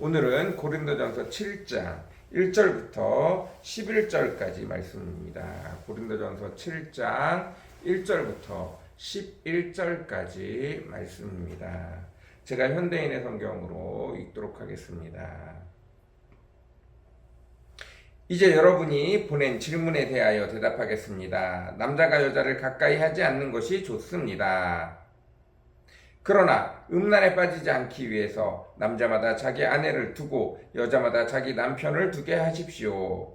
오늘은 고린도전서 7장 1절부터 11절까지 말씀입니다. 고린도전서 7장 1절부터 11절까지 말씀입니다. 제가 현대인의 성경으로 읽도록 하겠습니다. 이제 여러분이 보낸 질문에 대하여 대답하겠습니다. 남자가 여자를 가까이 하지 않는 것이 좋습니다. 그러나 음란에 빠지지 않기 위해서 남자마다 자기 아내를 두고 여자마다 자기 남편을 두게 하십시오.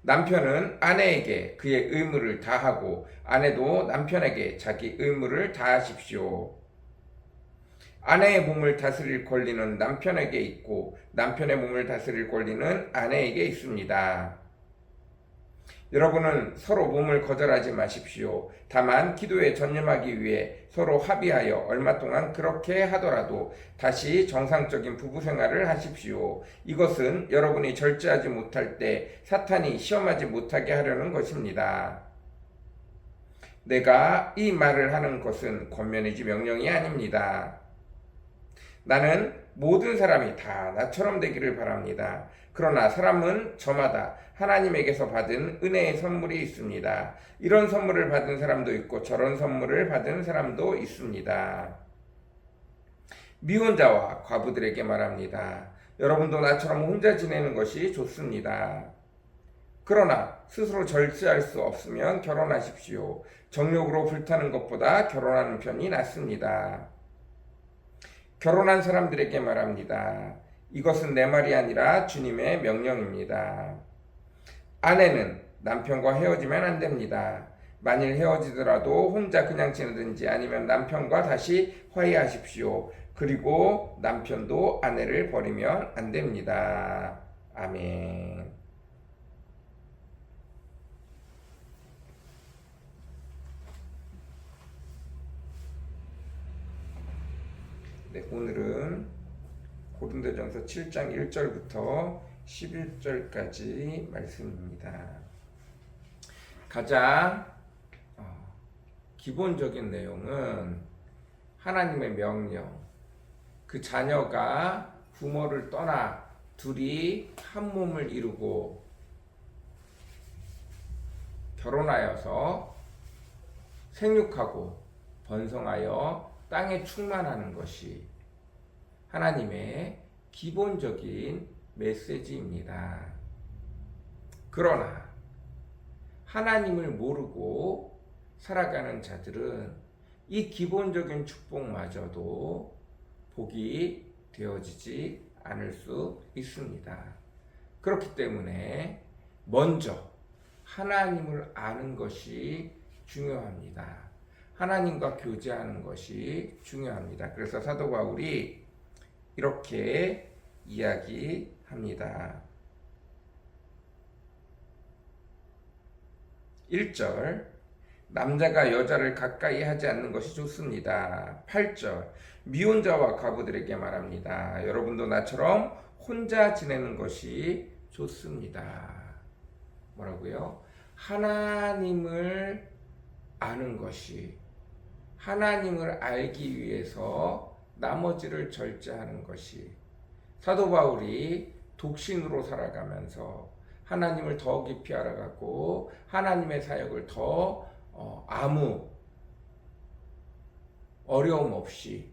남편은 아내에게 그의 의무를 다하고 아내도 남편에게 자기 의무를 다하십시오. 아내의 몸을 다스릴 권리는 남편에게 있고 남편의 몸을 다스릴 권리는 아내에게 있습니다. 여러분은 서로 몸을 거절하지 마십시오. 다만 기도에 전념하기 위해 서로 합의하여 얼마 동안 그렇게 하더라도 다시 정상적인 부부 생활을 하십시오. 이것은 여러분이 절제하지 못할 때 사탄이 시험하지 못하게 하려는 것입니다. 내가 이 말을 하는 것은 권면이지 명령이 아닙니다. 나는 모든 사람이 다 나처럼 되기를 바랍니다. 그러나 사람은 저마다 하나님에게서 받은 은혜의 선물이 있습니다. 이런 선물을 받은 사람도 있고 저런 선물을 받은 사람도 있습니다. 미혼 자와 과부들에게 말합니다. 여러분도 나처럼 혼자 지내는 것이 좋습니다. 그러나 스스로 절제할 수 없으면 결혼하십시오. 정욕으로 불타는 것보다 결혼하는 편이 낫습니다. 결혼한 사람들에게 말합니다. 이것은 내 말이 아니라 주님의 명령입니다. 아내는 남편과 헤어지면 안 됩니다. 만일 헤어지더라도 혼자 그냥 지내든지 아니면 남편과 다시 화해하십시오. 그리고 남편도 아내를 버리면 안 됩니다. 아멘. 네, 오늘은 고린도전서 7장 1절부터 11절까지 말씀입니다. 가장 어, 기본적인 내용은 하나님의 명령, 그 자녀가 부모를 떠나 둘이 한 몸을 이루고 결혼하여서 생육하고 번성하여 땅에 충만하는 것이 하나님의 기본적인 메시지입니다. 그러나 하나님을 모르고 살아가는 자들은 이 기본적인 축복마저도 복이 되어지지 않을 수 있습니다. 그렇기 때문에 먼저 하나님을 아는 것이 중요합니다. 하나님과 교제하는 것이 중요합니다. 그래서 사도 바울이 이렇게 이야기합니다. 1절 남자가 여자를 가까이 하지 않는 것이 좋습니다. 8절 미혼자와 과부들에게 말합니다. 여러분도 나처럼 혼자 지내는 것이 좋습니다. 뭐라고요? 하나님을 아는 것이 하나님을 알기 위해서 나머지를 절제하는 것이 사도 바울이 독신으로 살아가면서 하나님을 더 깊이 알아가고 하나님의 사역을 더 어, 아무 어려움 없이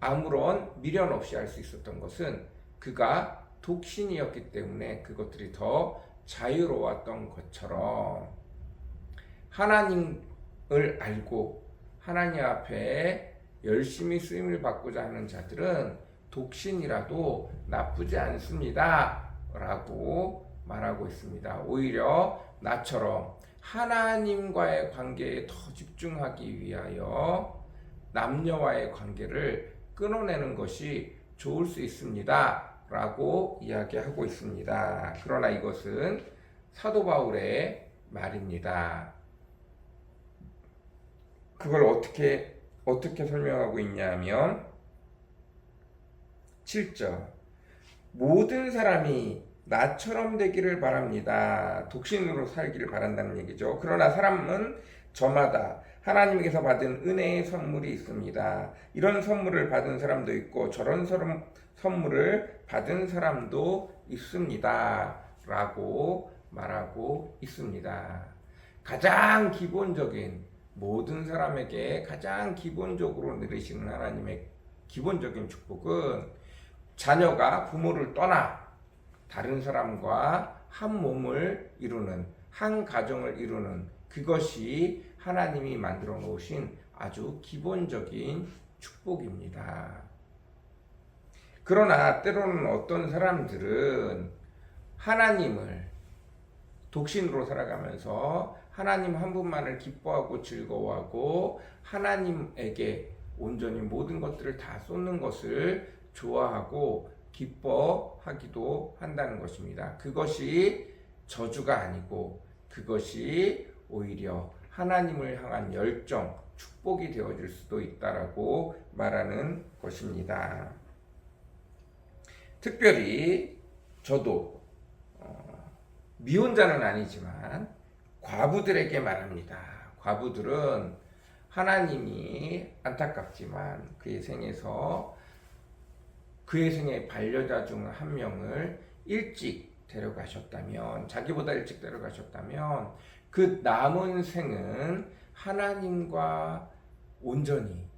아무런 미련 없이 할 수 있었던 것은 그가 독신이었기 때문에 그것들이 더 자유로웠던 것처럼 하나님을 알고 하나님 앞에 열심히 쓰임을 받고자 하는 자들은 독신이라도 나쁘지 않습니다. 라고 말하고 있습니다. 오히려 나처럼 하나님과의 관계에 더 집중하기 위하여 남녀와의 관계를 끊어내는 것이 좋을 수 있습니다. 라고 이야기하고 있습니다. 그러나 이것은 사도 바울의 말입니다. 그걸 어떻게 어떻게 설명하고 있냐면 7절 모든 사람이 나처럼 되기를 바랍니다. 독신으로 살기를 바란다는 얘기죠. 그러나 사람은 저마다 하나님께서 받은 은혜의 선물이 있습니다. 이런 선물을 받은 사람도 있고 저런 선물을 받은 사람도 있습니다. 라고 말하고 있습니다. 가장 기본적인 모든 사람에게 가장 기본적으로 내리시는 하나님의 기본적인 축복은 자녀가 부모를 떠나 다른 사람과 한 몸을 이루는 한 가정을 이루는 그것이 하나님이 만들어 놓으신 아주 기본적인 축복입니다. 그러나 때로는 어떤 사람들은 하나님을 독신으로 살아가면서 하나님 한 분만을 기뻐하고 즐거워하고 하나님에게 온전히 모든 것들을 다 쏟는 것을 좋아하고 기뻐하기도 한다는 것입니다. 그것이 저주가 아니고 그것이 오히려 하나님을 향한 열정, 축복이 되어질 수도 있다라고 말하는 것입니다. 특별히 저도 어, 미혼자는 아니지만 과부들에게 말합니다. 과부들은 하나님이 안타깝지만 그의 생에서 그의 생에 반려자 중 한 명을 일찍 데려가셨다면 자기보다 일찍 데려가셨다면 그 남은 생은 하나님과 온전히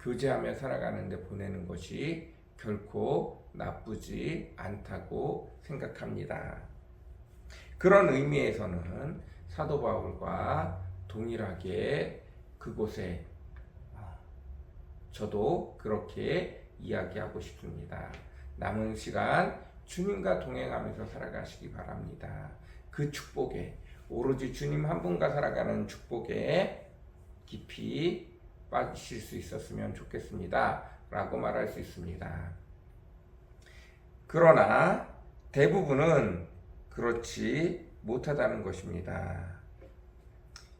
교제하며 살아가는데 보내는 것이 결코 나쁘지 않다고 생각합니다. 그런 의미에서는 사도 바울과 동일하게 그곳에 어, 저도 그렇게 이야기하고 싶습니다. 남은 시간 주님과 동행하면서 살아가시기 바랍니다. 그 축복에 오로지 주님 한 분과 살아가는 축복에 깊이 빠지실 수 있었으면 좋겠습니다. 라고 말할 수 있습니다. 그러나 대부분은 그렇지 못하다는 것입니다.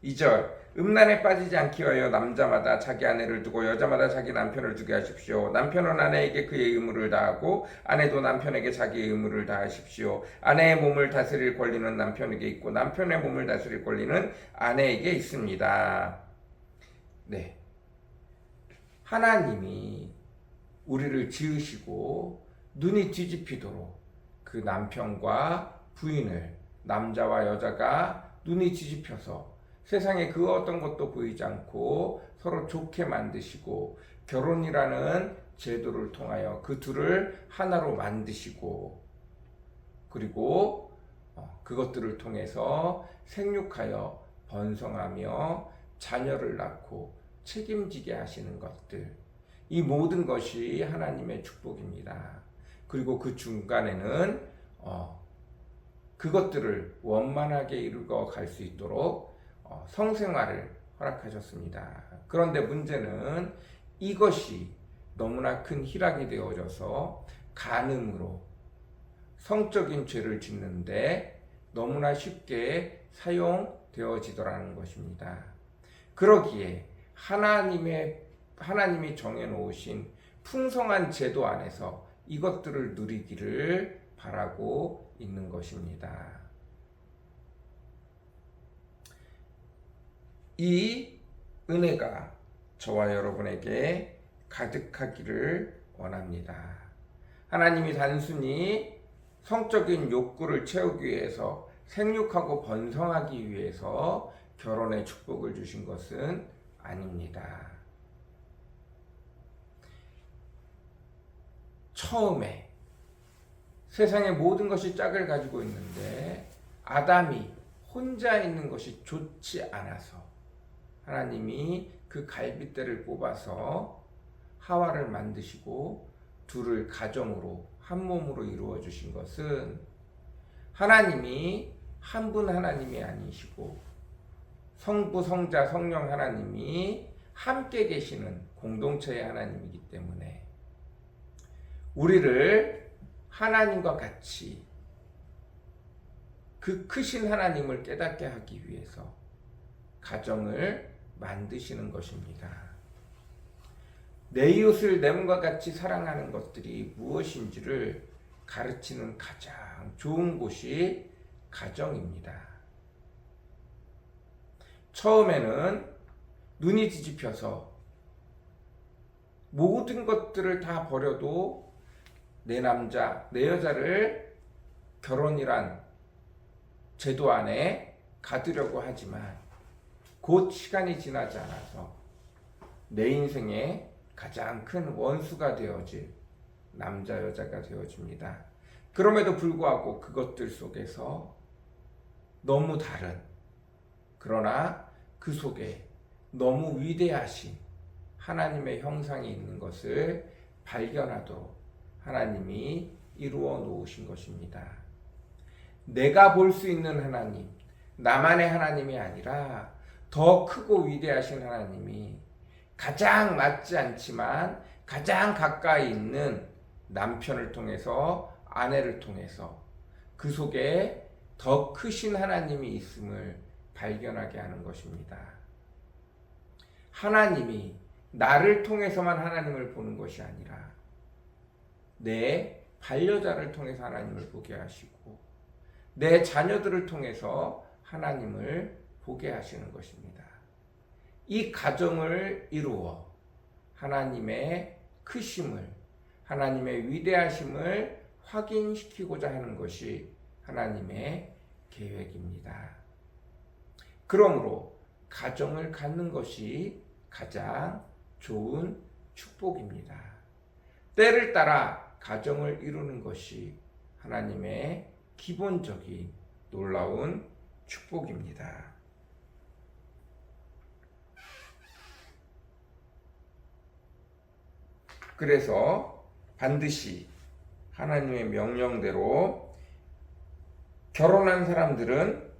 2절 음란에 빠지지 않기 위하여 남자마다 자기 아내를 두고 여자마다 자기 남편을 두게 하십시오. 남편은 아내에게 그의 의무를 다하고 아내도 남편에게 자기의 의무를 다하십시오. 아내의 몸을 다스릴 권리는 남편에게 있고 남편의 몸을 다스릴 권리는 아내에게 있습니다. 네. 하나님이 우리를 지으시고 눈이 뒤집히도록 그 남편과 부인을 남자와 여자가 눈이 뒤집혀서 세상에 그 어떤 것도 보이지 않고 서로 좋게 만드시고 결혼이라는 제도를 통하여 그 둘을 하나로 만드시고 그리고 어, 그것들을 통해서 생육하여 번성하며 자녀를 낳고 책임지게 하시는 것들 이 모든 것이 하나님의 축복입니다. 그리고 그 중간에는 어, 그것들을 원만하게 이루어 갈수 있도록 어, 성생활을 허락하셨습니다. 그런데 문제는 이것이 너무나 큰 희락이 되어져서 간음으로 성적인 죄를 짓는데 너무나 쉽게 사용되어지더라는 것입니다. 그러기에 하나님의 하나님이 정해 놓으신 풍성한 제도 안에서 이것들을 누리기를 바라고 있는 것입니다. 이 은혜가 저와 여러분에게 가득하기를 원합니다. 하나님이 단순히 성적인 욕구를 채우기 위해서 생육하고 번성하기 위해서 결혼의 축복을 주신 것은 아닙니다. 처음에 세상의 모든 것이 짝을 가지고 있는데 아담이 혼자 있는 것이 좋지 않아서 하나님이 그 갈빗대를 뽑아서 하와를 만드시고 둘을 가정으로 한 몸으로 이루어 주신 것은 하나님이 한 분 하나님이 아니시고 성부 성자 성령 하나님이 함께 계시는 공동체의 하나님이기 때문에 우리를 하나님과 같이 그 크신 하나님을 깨닫게 하기 위해서 가정을 만드시는 것입니다. 내 이웃을 내 몸과 같이 사랑하는 것들이 무엇인지를 가르치는 가장 좋은 곳이 가정입니다. 처음에는 눈이 뒤집혀서 모든 것들을 다 버려도 내 남자, 내 여자를 결혼이란 제도 안에 가두려고 하지만 곧 시간이 지나지 않아서 내 인생의 가장 큰 원수가 되어질 남자, 여자가 되어집니다. 그럼에도 불구하고 그것들 속에서 너무 다른 그러나 그 속에 너무 위대하신 하나님의 형상이 있는 것을 발견하도록 하나님이 이루어 놓으신 것입니다. 내가 볼 수 있는 하나님, 나만의 하나님이 아니라 더 크고 위대하신 하나님이 가장 맞지 않지만 가장 가까이 있는 남편을 통해서 아내를 통해서 그 속에 더 크신 하나님이 있음을 발견하게 하는 것입니다. 하나님이 나를 통해서만 하나님을 보는 것이 아니라 내 반려자를 통해서 하나님을 보게 하시고 내 자녀들을 통해서 하나님을 보게 하시는 것입니다. 이 가정을 이루어 하나님의 크심을 하나님의 위대하심을 확인시키고자 하는 것이 하나님의 계획입니다. 그러므로 가정을 갖는 것이 가장 좋은 축복입니다. 때를 따라 가정을 이루는 것이 하나님의 기본적인 놀라운 축복입니다. 그래서 반드시 하나님의 명령대로 결혼한 사람들은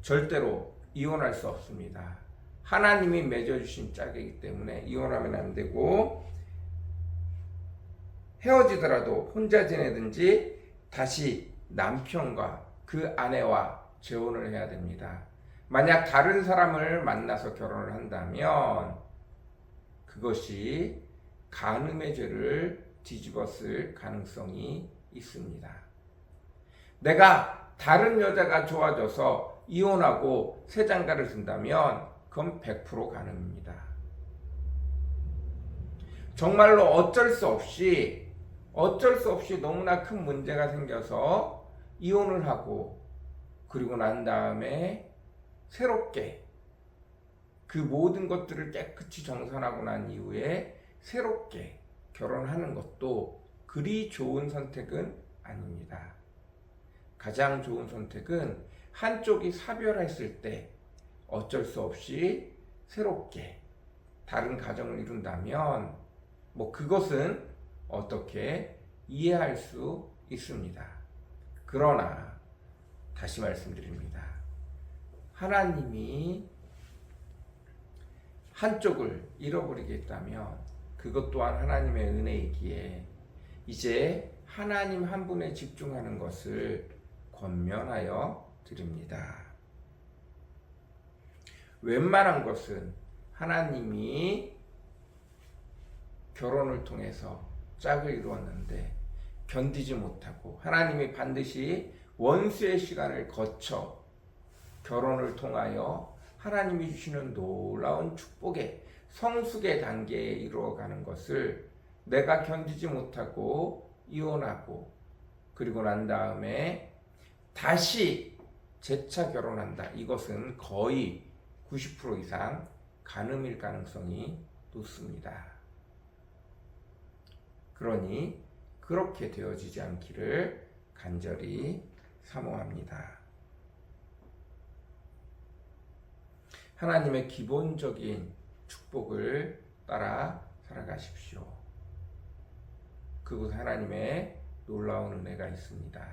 절대로 이혼할 수 없습니다. 하나님이 맺어주신 짝이기 때문에 이혼하면 안 되고 헤어지더라도 혼자 지내든지 다시 남편과 그 아내와 재혼을 해야 됩니다. 만약 다른 사람을 만나서 결혼을 한다면 그것이 간음의 죄를 뒤집었을 가능성이 있습니다. 내가 다른 여자가 좋아져서 이혼하고 새 장가를 든다면 그건 100% 가능입니다. 정말로 어쩔 수 없이 어쩔 수 없이 너무나 큰 문제가 생겨서 이혼을 하고 그리고 난 다음에 새롭게 그 모든 것들을 깨끗이 정산하고 난 이후에 새롭게 결혼하는 것도 그리 좋은 선택은 아닙니다. 가장 좋은 선택은 한쪽이 사별했을 때 어쩔 수 없이 새롭게 다른 가정을 이룬다면 뭐 그것은 어떻게 이해할 수 있습니다. 그러나 다시 말씀드립니다. 하나님이 한쪽을 잃어버리겠다면 그것 또한 하나님의 은혜이기에 이제 하나님 한 분에 집중하는 것을 권면하여 드립니다. 웬만한 것은 하나님이 결혼을 통해서 짝을 이루었는데 견디지 못하고 하나님이 반드시 원수의 시간을 거쳐 결혼을 통하여 하나님이 주시는 놀라운 축복의 성숙의 단계에 이루어가는 것을 내가 견디지 못하고 이혼하고 그리고 난 다음에 다시 재차 결혼한다. 이것은 거의 90% 이상 간음일 가능성이 높습니다. 그러니 그렇게 되어지지 않기를 간절히 사모합니다. 하나님의 기본적인 축복을 따라 살아가십시오. 그곳 하나님의 놀라운 은혜가 있습니다.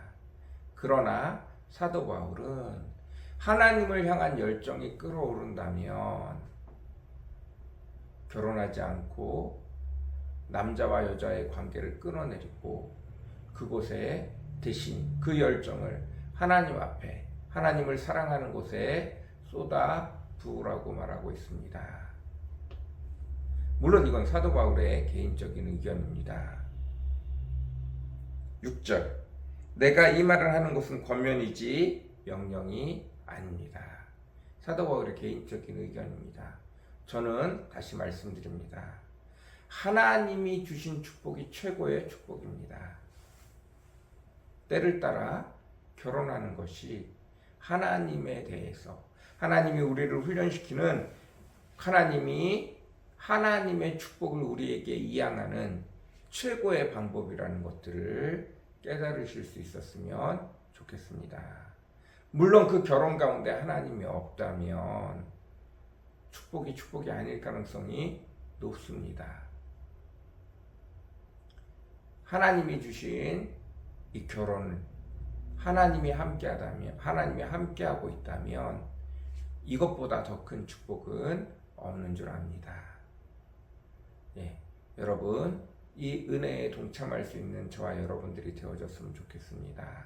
그러나 사도 바울은 하나님을 향한 열정이 끓어오른다면 결혼하지 않고 남자와 여자의 관계를 끊어내리고 그곳에 대신 그 열정을 하나님 앞에 하나님을 사랑하는 곳에 쏟아 부으라고 말하고 있습니다. 물론 이건 사도 바울의 개인적인 의견입니다. 6절 내가 이 말을 하는 것은 권면이지 명령이 아닙니다. 사도 바울의 개인적인 의견입니다. 저는 다시 말씀드립니다. 하나님이 주신 축복이 최고의 축복입니다. 때를 따라 결혼하는 것이 하나님에 대해서 하나님이 우리를 훈련시키는 하나님이 하나님의 축복을 우리에게 이양하는 최고의 방법이라는 것들을 깨달으실 수 있었으면 좋겠습니다. 물론 그 결혼 가운데 하나님이 없다면 축복이 축복이 아닐 가능성이 높습니다. 하나님이 주신 이 결혼을 하나님이 함께하다면 하나님이 함께하고 있다면 이것보다 더 큰 축복은 없는 줄 압니다. 예, 여러분 이 은혜에 동참할 수 있는 저와 여러분들이 되어졌으면 좋겠습니다.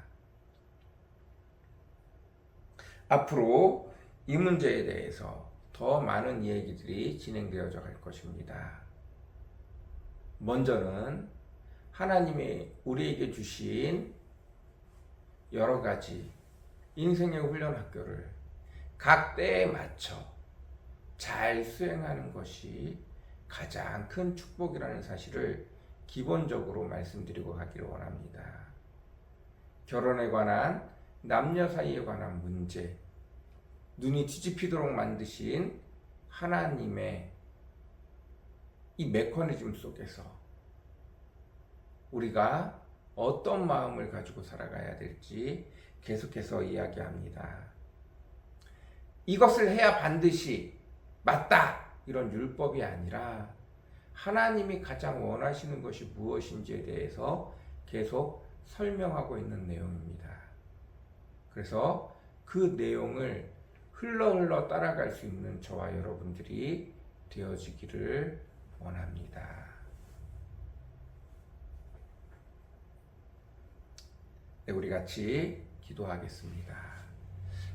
앞으로 이 문제에 대해서 더 많은 이야기들이 진행되어져 갈 것입니다. 먼저는 하나님이 우리에게 주신 여러 가지 인생의 훈련 학교를 각 때에 맞춰 잘 수행하는 것이 가장 큰 축복이라는 사실을 기본적으로 말씀드리고 가기를 원합니다. 결혼에 관한 남녀 사이에 관한 문제, 눈이 뒤집히도록 만드신 하나님의 이 메커니즘 속에서 우리가 어떤 마음을 가지고 살아가야 될지 계속해서 이야기합니다. 이것을 해야 반드시 맞다! 이런 율법이 아니라 하나님이 가장 원하시는 것이 무엇인지에 대해서 계속 설명하고 있는 내용입니다. 그래서 그 내용을 흘러 흘러 따라갈 수 있는 저와 여러분들이 되어지기를 원합니다. 네, 우리 같이 기도하겠습니다.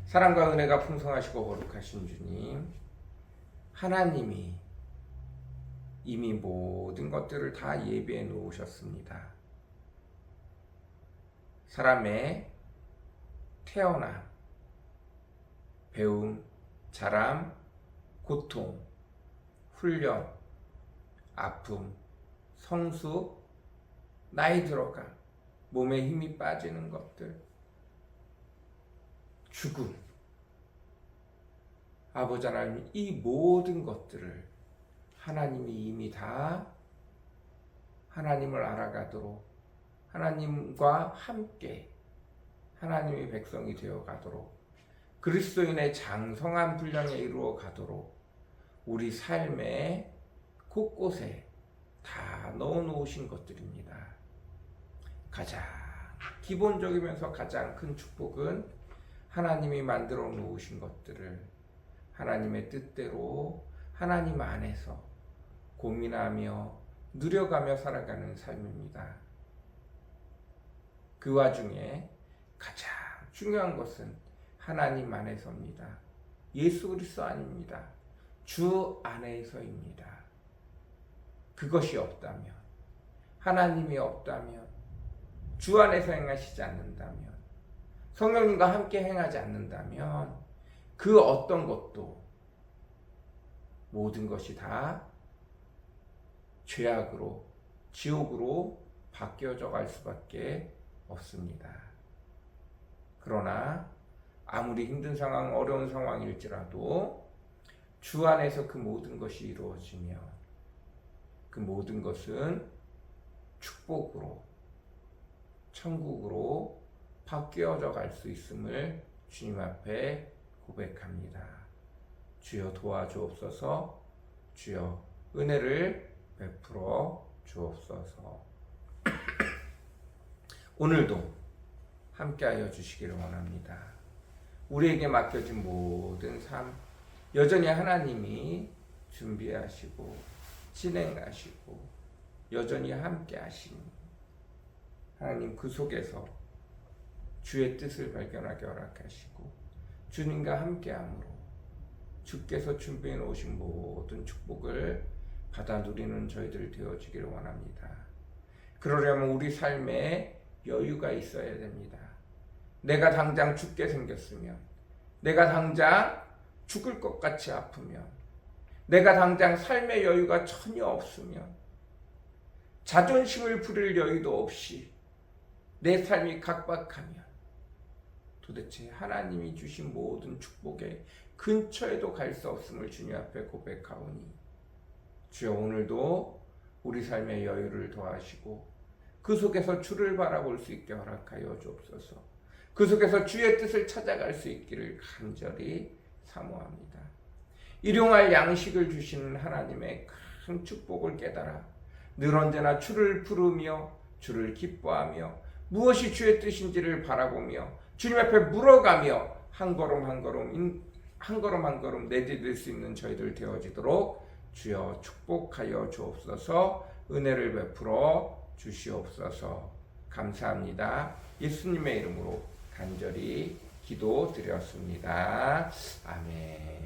사랑과 은혜가 풍성하시고 거룩하신 주님, 하나님이 이미 모든 것들을 다 예비해 놓으셨습니다. 사람의 태어남, 배움, 자람, 고통, 훈련, 아픔, 성수, 나이 들어감, 몸에 힘이 빠지는 것들, 죽음. 아버지 하나님, 이 모든 것들을 하나님이 이미 다 하나님을 알아가도록 하나님과 함께 하나님의 백성이 되어 가도록 그리스도인의 장성한 분량에 이루어 가도록 우리 삶의 곳곳에 다 넣어 놓으신 것들입니다. 가장 기본적이면서 가장 큰 축복은 하나님이 만들어 놓으신 것들을 하나님의 뜻대로 하나님 안에서 고민하며 누려가며 살아가는 삶입니다. 그 와중에 가장 중요한 것은 하나님 안에서입니다. 예수 그리스도 아닙니다. 주 안에서입니다. 그것이 없다면 하나님이 없다면 주 안에서 행하시지 않는다면 성령님과 함께 행하지 않는다면 그 어떤 것도 모든 것이 다 죄악으로 지옥으로 바뀌어져 갈 수밖에 없습니다. 그러나 아무리 힘든 상황, 어려운 상황일지라도 주 안에서 그 모든 것이 이루어지면 그 모든 것은 축복으로 천국으로 바뀌어져 갈 수 있음을 주님 앞에 고백합니다. 주여 도와주옵소서, 주여 은혜를 베풀어 주옵소서. 오늘도 함께하여 주시기를 원합니다. 우리에게 맡겨진 모든 삶, 여전히 하나님이 준비하시고 진행하시고 여전히 함께하시니 하나님 그 속에서 주의 뜻을 발견하게 허락하시고 주님과 함께함으로 주께서 준비해 놓으신 모든 축복을 받아 누리는 저희들 되어지기를 원합니다. 그러려면 우리 삶에 여유가 있어야 됩니다. 내가 당장 죽게 생겼으면, 내가 당장 죽을 것 같이 아프면, 내가 당장 삶의 여유가 전혀 없으면, 자존심을 부릴 여유도 없이 내 삶이 각박하면 도대체 하나님이 주신 모든 축복의 근처에도 갈 수 없음을 주님 앞에 고백하오니 주여 오늘도 우리 삶의 여유를 더하시고 그 속에서 주를 바라볼 수 있게 허락하여 주옵소서. 그 속에서 주의 뜻을 찾아갈 수 있기를 간절히 사모합니다. 일용할 양식을 주시는 하나님의 큰 축복을 깨달아 늘 언제나 주를 부르며 주를 기뻐하며 무엇이 주의 뜻인지를 바라보며 주님 앞에 물어가며 한 걸음 한 걸음 인- 한 걸음 한 걸음 내디딜 수 있는 저희들 되어지도록 주여 축복하여 주옵소서 은혜를 베풀어 주시옵소서 감사합니다. 예수님의 이름으로 간절히 기도드렸습니다. 아멘.